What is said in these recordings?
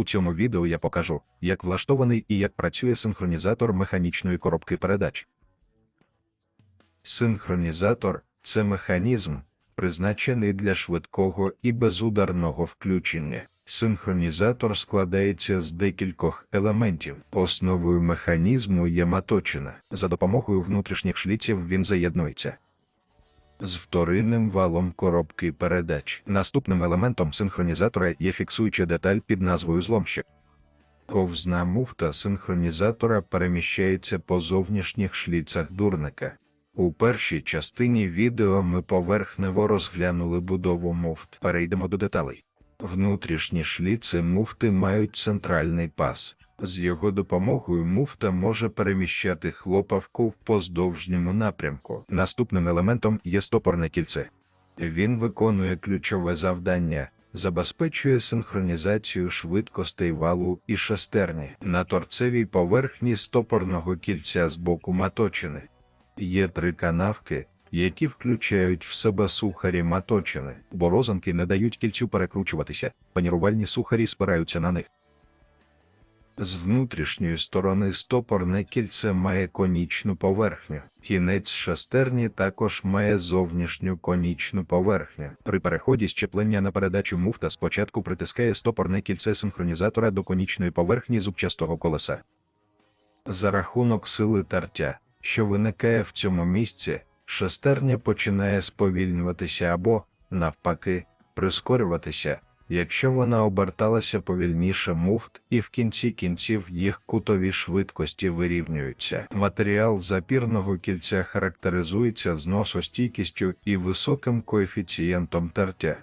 У цьому відео я покажу, як влаштований і як працює синхронізатор механічної коробки передач. Синхронізатор це механізм, призначений для швидкого і безударного включення. Синхронізатор складається з декількох елементів. Основою механізму є маточина. За допомогою внутрішніх шліців він заєднується з вторинним валом коробки передач. Наступним елементом синхронізатора є фіксуюча деталь під назвою зломщик. Ковзна муфта синхронізатора переміщається по зовнішніх шліцах дурника. У першій частині відео ми поверхнево розглянули будову муфт. Перейдемо до деталей. Внутрішні шліци муфти мають центральний пас. З його допомогою муфта може переміщати хлопавку в поздовжньому напрямку. Наступним елементом є стопорне кільце. Він виконує ключове завдання, забезпечує синхронізацію швидкостей валу і шестерні на торцевій поверхні стопорного кільця з боку маточини. Є три канавки, які включають в себе сухарі маточини, бо розанки не дають кільцю перекручуватися, панірувальні сухарі спираються на них. З внутрішньої сторони стопорне кільце має конічну поверхню. Кінець шестерні також має зовнішню конічну поверхню. При переході щеплення на передачу муфта спочатку притискає стопорне кільце синхронізатора до конічної поверхні зубчастого колеса. За рахунок сили тертя, що виникає в цьому місці, шестерня починає сповільнюватися або, навпаки, прискорюватися, якщо вона оберталася повільніше муфт і в кінці кінців їх кутові швидкості вирівнюються. Матеріал запірного кільця характеризується зносостійкістю і високим коефіцієнтом тертя.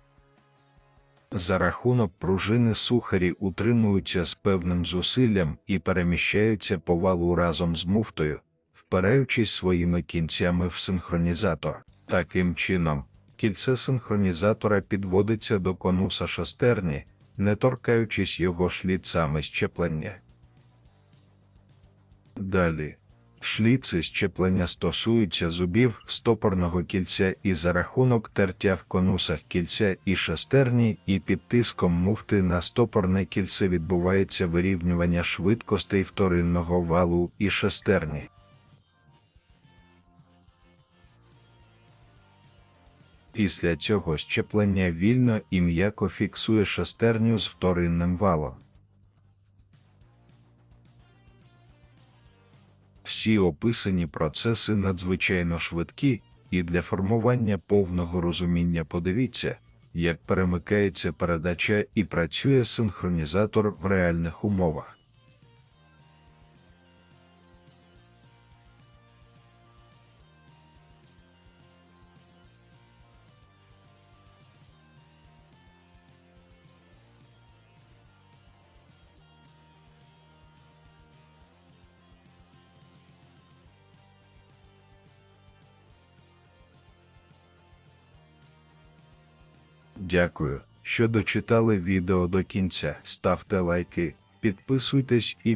За рахунок пружини сухарі утримуються з певним зусиллям і переміщаються по валу разом з муфтою, впираючись своїми кінцями в синхронізатор. Таким чином, кільце синхронізатора підводиться до конуса шестерні, не торкаючись його шліцами щеплення. Далі. Шліци щеплення стосуються зубів стопорного кільця і за рахунок тертя в конусах кільця і шестерні, і під тиском муфти на стопорне кільце відбувається вирівнювання швидкостей вторинного валу і шестерні. Після цього щеплення вільно і м'яко фіксує шестерню з вторинним валом. Всі описані процеси надзвичайно швидкі, і для формування повного розуміння подивіться, як перемикається передача і працює синхронізатор в реальних умовах. Дякую, що дочитали відео до кінця. Ставте лайки, підписуйтесь і